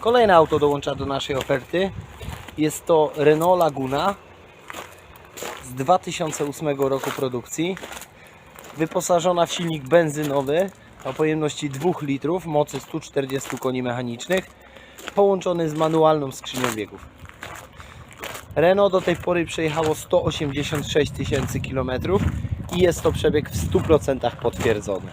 Kolejne auto dołącza do naszej oferty. Jest to Renault Laguna z 2008 roku produkcji. Wyposażona w silnik benzynowy o pojemności 2 litrów, mocy 140 koni mechanicznych, połączony z manualną skrzynią biegów. Renault do tej pory przejechało 186 tysięcy kilometrów i jest to przebieg w 100% potwierdzony.